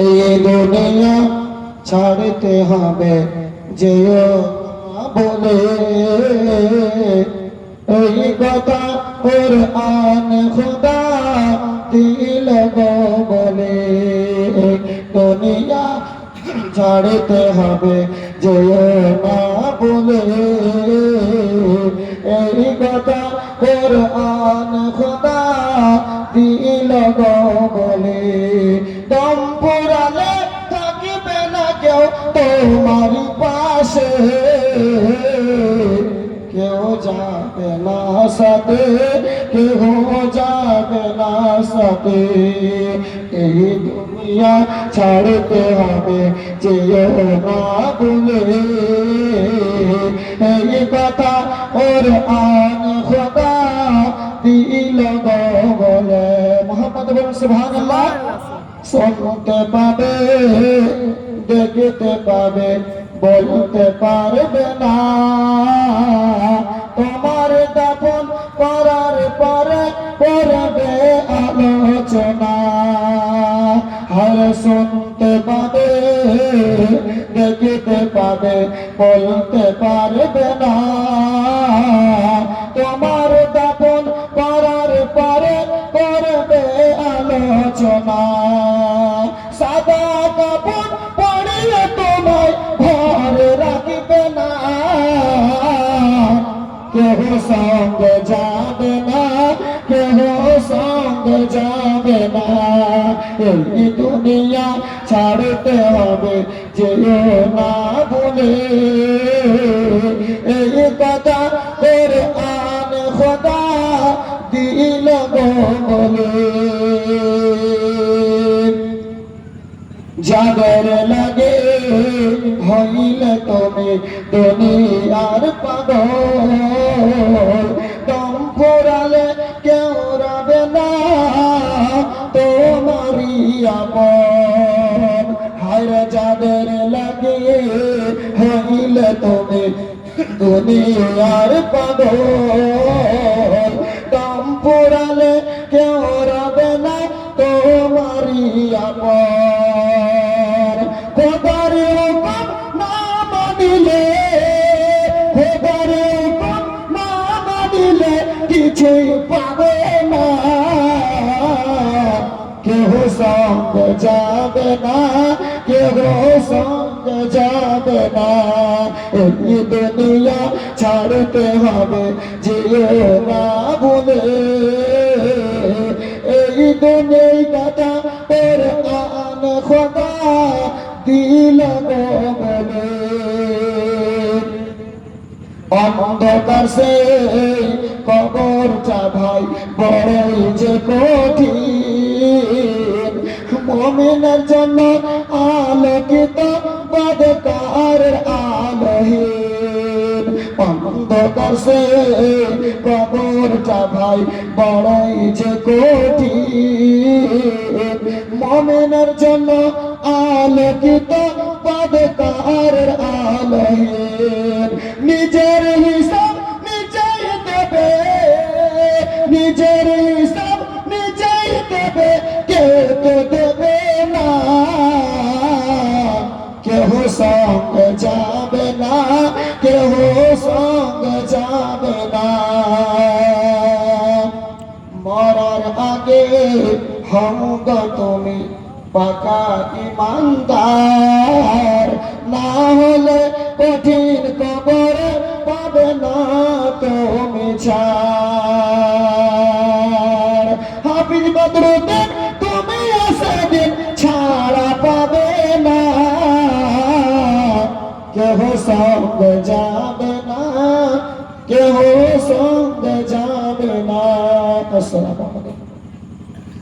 এই দুনিয়া ছাড়তে হবে, যেও বলে। এই কথা ওর আন খুদা দিল বলে। দুনিয়া ছাড়তে হবে, যেও না বলে। এই কথা ওর আন খুদা দিল তোমার পাশে কেউ যাবে না সাথে কেউ যাবে না সাথে। এই দুনিয়া ছাড়তে হবে যেও না বলে এই কথা ওর আন খোদা দিল বলে মোহাম্মদ বলুন সুবহানাল্লাহ। শুনতে পাবে দেখতে পাবে। বলতে পারবে না। তোমার দাপন করার পরে করবে আলোচনা। হর শুনতে পাবে, দেখিতে পাবে, বলতে পারবে না। না এই দুনিয়া ছাড়তে হবে যেও না বলে। এই কথা করে আন খোদা দিল বলে। যাদের লাগে হইলে তুমি দুনিয়ার পাগল। দুনিয়ার পাগল। দম ফুরালে কেউ রবে না, তোমারই আপন। খোদার হুকুম না মানিলে খোদার হুকুম না মানিলে কিছুই পাবে না। কেহ সঙ্গ যাবে না কেহ সঙ্গ যাবে না এই দুনিয়া ছাড়তে হবে যেও না বলে এই দুনিয়াই কথা তোর আন খোদা দিল বলে অন্ধকার সে কবরটা ভাই বড়ই যে কঠিন। মমিনের জন্য অন্ধকার সে কবরটা ভাই বড়ই যে কঠিন মমিনের জন্য আলোকিত বদকার আলোহীন। নিজের হিসাব নিজেই দেবে। নিজের হিসাব নিজেই দেবে। কেউ তো যাবে না মরার আগে হঙ্গ তুমি পাকা ইমানদার। না হলে কঠিন কবর পাবে না তুমি ছাড়। হাফিজ বদরুদ্দিন, তুমি সেদিন ছাড়া পাবে না। কেহ সঙ্গ যাবে કે હો સંગ જામના અસલામ